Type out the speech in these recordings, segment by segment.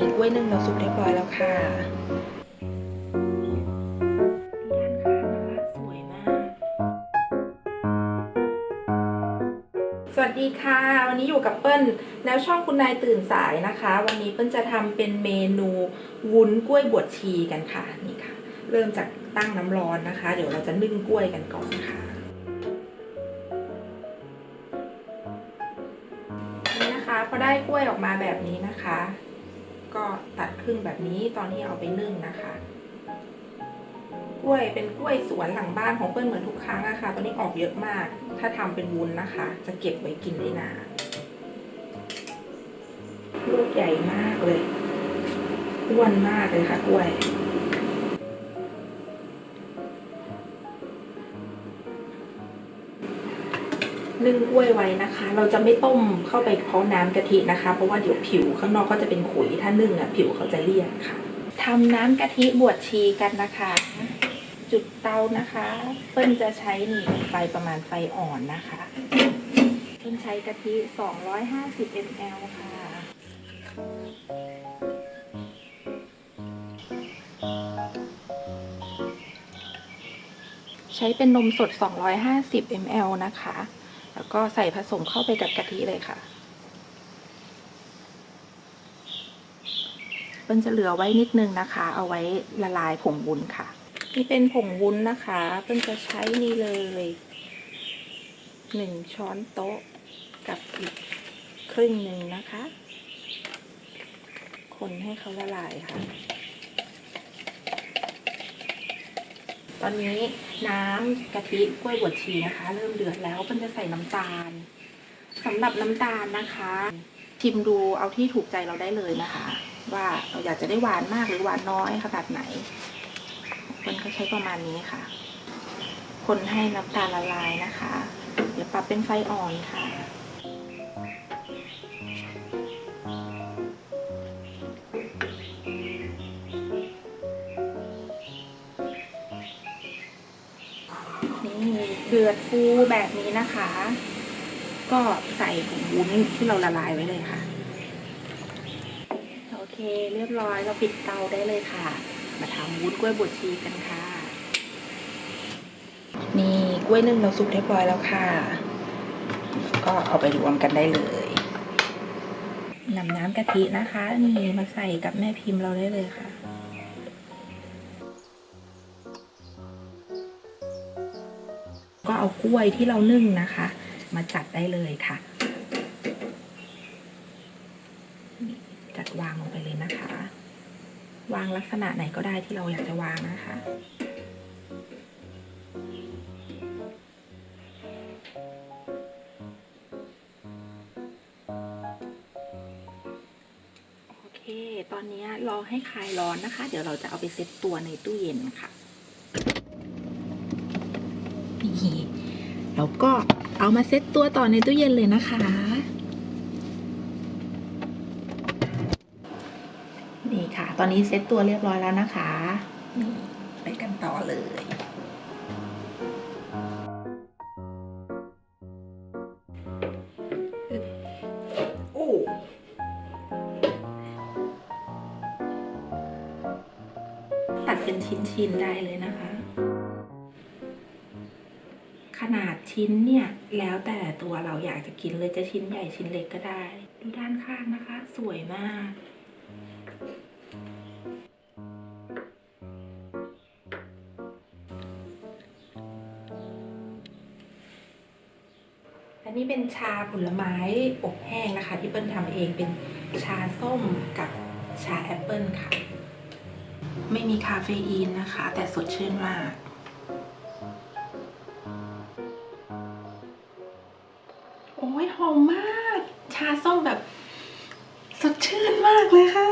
กล้วยนึ่งเราสุกเรียบร้อยแล้วค่ะดูด้านข้างนะสวยมากสวัสดีค่ะ วันนี้อยู่กับเปิ้ลแล้วช่องคุณนายตื่นสายนะคะ วันนี้เปิ้ลจะทำเป็นเมนูวุ้นกล้วยบวชชีกันค่ะนี่ค่ะ เริ่มจากตั้งน้ำร้อนนะคะ เดี๋ยวเราจะนึ่งกล้วยกันก่อนค่ะนี่นะคะพอได้กล้วยออกมาแบบนี้นะคะ ก็ตัดครึ่งแบบนี้ตอนที่เอาไปนึ่งนะคะ กล้วยเป็นกล้วยสวนหลังบ้านของเปิ้ลเหมือนทุกครั้งอะค่ะตอนนี้ออกเยอะมาก ถ้าทำเป็นวุ้นนะคะ จะเก็บไว้กินได้นานลูกใหญ่มากเลยอ้วนมากเลยค่ะกล้วย นึ่งกล้วยไว้นะคะ เราจะไม่ต้มเข้าไปเพราะน้ำกะทินะคะ เพราะว่าเดี๋ยวผิวข้างนอกก็จะเป็นขุยถ้านึ่งอะผิวเขาจะเลี่ยนค่ะทำน้ำกะทิบวชชีกันนะคะ จุดเตานะคะ เปิ้ลจะใช้นี่ไฟประมาณไฟอ่อนนะคะ เปิ้ลใช้กะทิ 250 ml ค่ะใช้เป็นนมสด 250 ml นะคะ แล้วก็ใส่ผสมเข้าไปกับกะทิเลยค่ะเปิ้ลจะเหลือไว้นิดนึงนะคะ เอาไว้ละลายผงวุ้นค่ะ นี่เป็นผงวุ้นนะคะเปิ้ลจะใช้นี่เลยหนึ่งช้อนโต๊ะกับอีกครึ่งหนึ่งนะคะ คนให้เขาละลายค่ะ ตอนนี้น้ำกะทิกล้วยบวชชีนะคะ เริ่มเดือดแล้วเปิ้ลจะใส่น้ำตาลสำหรับน้ำตาลนะคะ ชิมดูเอาที่ถูกใจเราได้เลยนะคะ ว่าเราอยากจะได้หวานมากหรือหวานน้อยขนาดไหนคนก็ใช้ประมาณนี้ค่ะ คนให้น้ำตาลละลายนะคะ เดี๋ยวปรับเป็นไฟอ่อนค่ะ เดือดฟูแบบนี้นะคะ ก็ใส่ผงวุ้นที่เราละลายไว้เลยค่ะ โอเคเรียบร้อยเราปิดเตาได้เลยค่ะ มาทำวุ้นกล้วยบวชชีกันค่ะ นี่กล้วยนึ่งเราสุกเรียบร้อยแล้วค่ะ ก็เอาไปรวมกันได้เลยนำน้ำกะทินะคะ นี่มาใส่กับแม่พิมพ์เราได้เลยค่ะ ก็เอากล้วยที่เรานึ่งนะคะ มาจัดได้เลยค่ะ จัดวางลงไปเลยนะคะ วางลักษณะไหนก็ได้ที่เราอยากจะวางนะคะโอเคตอนนี้รอให้คลายร้อนนะคะ เดี๋ยวเราจะเอาไปเซ็ตตัวในตู้เย็นค่ะ แล้วก็เอามาเซ็ตตัวต่อในตู้เย็นเลยนะคะ นี่ค่ะ ตอนนี้เซ็ตตัวเรียบร้อยแล้วนะคะ นี่ไปกันต่อเลยโอ้ตัดเป็นชิ้นๆได้เลยนะคะข นาดชิ้นเนี่ย แล้วแต่ตัวเราอยากจะกินเลยจะชิ้นใหญ่ชิ้นเล็กก็ได้ ดูด้านข้างนะคะ สวยมากอันนี้เป็นชาผลไม้อบแห้งนะคะ ที่เปิ้ลทำเองเป็นชาส้มกับชาแอปเปิลค่ะ ไม่มีคาเฟอีนนะคะ แต่สดชื่นมาก มาก ชาส้มแบบ สดชื่นมากเลยค่ะ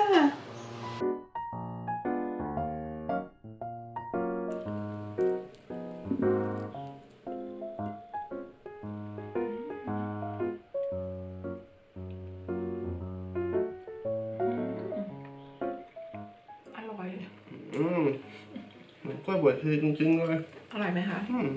อร่อย อืมเหมือนกล้วยบวชชีจริงๆเลย อร่อยไหมคะ อืม